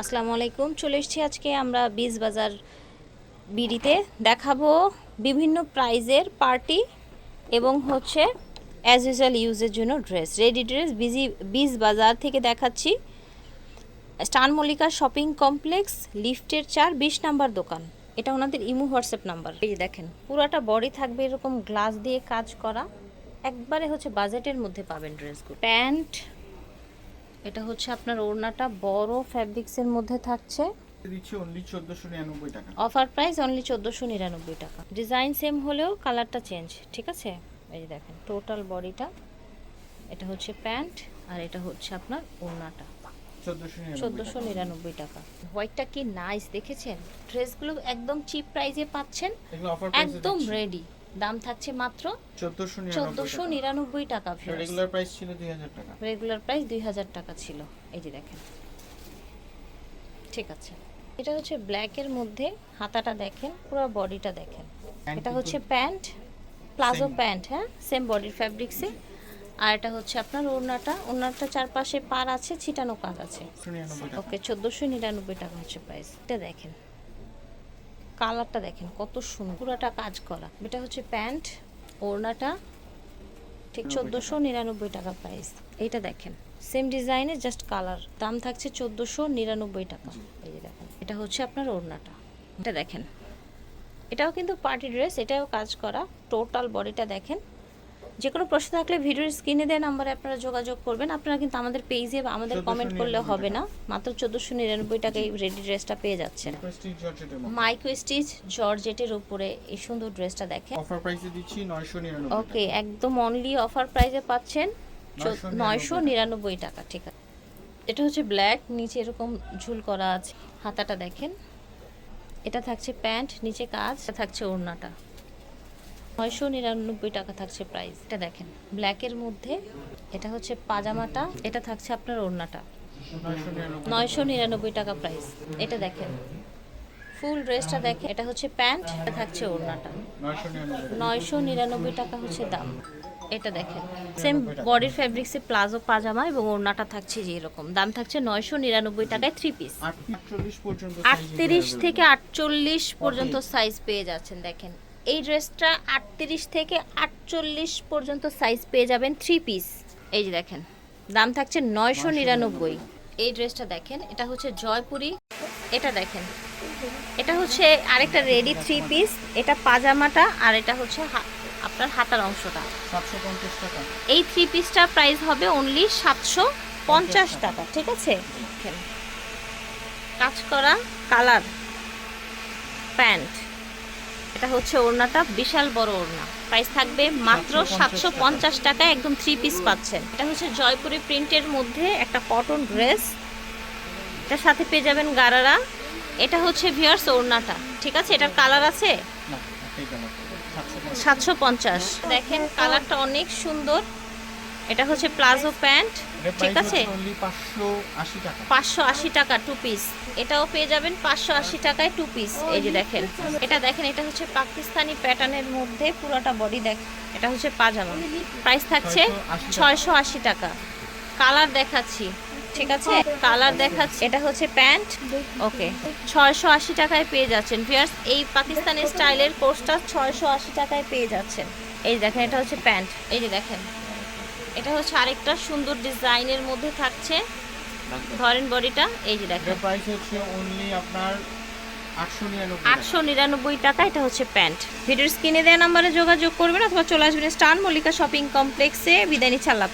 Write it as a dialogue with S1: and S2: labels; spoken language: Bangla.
S1: আসসালামু আলাইকুম। চলে এসেছি আজকে আমরা বীজ বাজার বিডিতে। দেখাবো বিভিন্ন প্রাইজের পার্টি এবং হচ্ছে অ্যাজ ইউজুয়াল ইউজের জন্য ড্রেস রেডি ড্রেস বিজি বীজ বাজার থেকে দেখাচ্ছি। স্টান মল্লিকা শপিং কমপ্লেক্স লিফটের চার, বিশ নাম্বার দোকান। এটা ওনাদের ইমো হোয়াটসঅ্যাপ নাম্বার। এই দেখেন, পুরাটা বডি থাকবে এরকম গ্লাস দিয়ে কাজ করা। একবারে হচ্ছে বাজেটের মধ্যে পাবেন ড্রেসগুলো প্যান্ট এটা হচ্ছে আপনার ওড়নাটা বড় ফ্যাব্রিক্সের মধ্যে থাকছে।
S2: দিচ্ছি অনলি চোদ্দশো নিরানব্বই টাকা।
S1: অফার প্রাইস অনলি চোদ্দোশো নিরানব্বই টাকা। ডিজাইন সেম হলেও কালারটা চেঞ্জ ঠিক আছে? এই যে দেখেন টোটাল বডিটা এটা হচ্ছে প্যান্ট আর এটা হচ্ছে আপনার ওড়নাটা।
S2: চোদ্দোশো
S1: নিরানব্বই টাকা। হোয়াইটটা কি নাইস দেখেছেন? ড্রেসগুলো একদম চিপ প্রাইসে পাচ্ছেন। একদম রেডি দাম থাকছে মাত্র
S2: চোদ্দশো
S1: নিরানব্বই টাকা।
S2: রেগুলার প্রাইস ছিল দুই হাজার টাকা।
S1: রেগুলার প্রাইস দুই হাজার টাকা ছিল। এই যে দেখেন। ঠিক আছে। এটা হচ্ছে ব্ল্যাকের মধ্যে হাতাটা দেখেন পুরো বডিটা দেখেন। এটা হচ্ছে প্যান্ট প্লাজো প্যান্ট হ্যাঁ? সেম বডির ফ্যাব্রিক্সে আর এটা হচ্ছে আপনার ওড়নাটা। ওড়নাটা চারপাশে পার আছে ছিটানো কাজ আছে। ওকে চোদ্দোশো নিরানব্বই টাকা হচ্ছে প্রাইস এটা দেখেন। কালারটা দেখেন কত সুন্দর। পুরোটা কাজ করা। এটা হচ্ছে প্যান্ট ওড়নাটা ঠিক
S2: 99
S1: চোদ্দোশো নিরানব্বই টাকা প্রাইস এইটা দেখেন সেম ডিজাইনের জাস্ট কালার দাম থাকছে চোদ্দোশো নিরানব্বই টাকা। এই যে দেখেন এটা হচ্ছে আপনার ওড়নাটা। এটা দেখেন এটাও কিন্তু পার্টি ড্রেস এটাও কাজ করা। টোটাল বডিটা দেখেন যে কোনো প্রশ্ন থাকলে ভিডিওর স্ক্রিনে দেওয়া নাম্বারে আপনারা যোগাযোগ করবেন। আপনারা কিন্তু আমাদের পেজে বা আমাদের কমেন্ট করলে হবে না। মাত্র চোদ্দোশো নিরানব্বই টাকায় রেডি ড্রেসটা পেয়ে যাচ্ছেন। মাইক্রো স্টিচ জর্জেটের উপরে এই সুন্দর ড্রেসটা দেখেন।
S2: অফার প্রাইসে দিচ্ছি নয়শো নিরানব্বই
S1: ওকে একদম অনলি অফার প্রাইসে পাচ্ছেন
S2: 999
S1: নয়শো নিরানব্বই টাকা। ঠিক আছে। এটা হচ্ছে ব্ল্যাক নিচে এরকম ঝুল করা আছে। হাতাটা দেখেন। এটা থাকছে প্যান্ট নিচে কাজ থাকছে ওড়নাটা। নয়শো নিরানব্বই টাকা থাকছে প্রাইস এটা দেখেন ব্ল্যাকের মধ্যে এটা হচ্ছে পাজামাটা এটা থাকছে আপনার ওড়নাটা।
S2: নয়শো নিরানব্বই
S1: টাকা প্রাইস এটা দেখেন ফুল ড্রেসটা দেখেন এটা হচ্ছে প্যান্ট এটা থাকছে ওড়নাটা।
S2: নয়শো নিরানব্বই
S1: টাকা হচ্ছে দাম। এটা দেখেন সেম বডির ফ্যাব্রিক্সে প্লাজো পাজামা এবং ওড়নাটা থাকছে যে এরকম। দাম থাকছে নয়শো নিরানব্বই টাকায় থ্রি পিস আটত্রিশ থেকে আটচল্লিশ পর্যন্ত সাইজ পেয়ে যাচ্ছেন দেখেন। এই ড্রেসটা আটত্রিশ থেকে আটচল্লিশ পর্যন্ত সাইজ পেয়ে যাবেন থ্রি পিস এই যে দেখেন দাম থাকছে নয়শো নিরানব্বই। এই ড্রেসটা দেখেন এটা হচ্ছে জয়পুরি। এটা দেখেন এটা হচ্ছে আরেকটা রেডি থ্রি পিস এটা পাজামাটা আর এটা হচ্ছে আপনার হাতার অংশটা।
S2: সাতশো পঞ্চাশ টাকা।
S1: এই থ্রি পিসটা প্রাইস হবে অনলি সাতশো পঞ্চাশ টাকা। ঠিক আছে? কাজ করা কালার প্যান্ট এটা হচ্ছে ওড়নাটা বিশাল বড় ওড়না। প্রাইস থাকবে মাত্র সাতশো পঞ্চাশ টাকায় একদম থ্রি পিস পাচ্ছেন। এটা হচ্ছে জয়পুরি প্রিন্টের মধ্যে একটা কটন ড্রেস এটার সাথে পেয়ে যাবেন গারারা। এটা হচ্ছে ভিয়ার্স ওড়নাটা। ঠিক আছে? এটার কালার আছে?
S2: সাতশো পঞ্চাশ।
S1: দেখেন কালারটা অনেক সুন্দর। এটা হচ্ছে প্লাজো প্যান্ট ঠিক আছে?
S2: পাঁচশো আশি টাকা।
S1: টু পিস এটাও পেয়ে যাবেন পাঁচশো আশি টাকায় টু পিস এই যে দেখেন এটা দেখেন এটা হচ্ছে পাকিস্তানি প্যাটার্নের মধ্যে পুরোটা বডি দেখ এটা হচ্ছে পাজামা। প্রাইস থাকছে ছয়শো আশি টাকা। কালার দেখাচ্ছি ঠিক আছে? কালার দেখাচ্ছি এটা হচ্ছে প্যান্ট। ওকে ছয়শো আশি টাকায় পেয়ে যাচ্ছেন। ভিয়ার্স এই পাকিস্তানি স্টাইলের কোর্সটা ছয়শো আশি টাকায় পেয়ে যাচ্ছেন। এই দেখেন এটা হচ্ছে প্যান্ট। এই যে দেখেন এটা হচ্ছে আরেকটা সুন্দর ডিজাইনের মধ্যে থাকছে। ধরেন বডিটা এই যে দেখেন।
S2: প্রাইস হচ্ছে অনলি আপনার আটশো নিরানব্বই
S1: আটশো নিরানব্বই টাকা এটা হচ্ছে প্যান্ট। ভিডিওর স্ক্রিনে দেওয়া নম্বরে যোগাযোগ করবেন অথবা চলে আসবেন স্টান মল্লিকা শপিং কমপ্লেক্সে। বিদায় নিচ্ছে আল্লাহ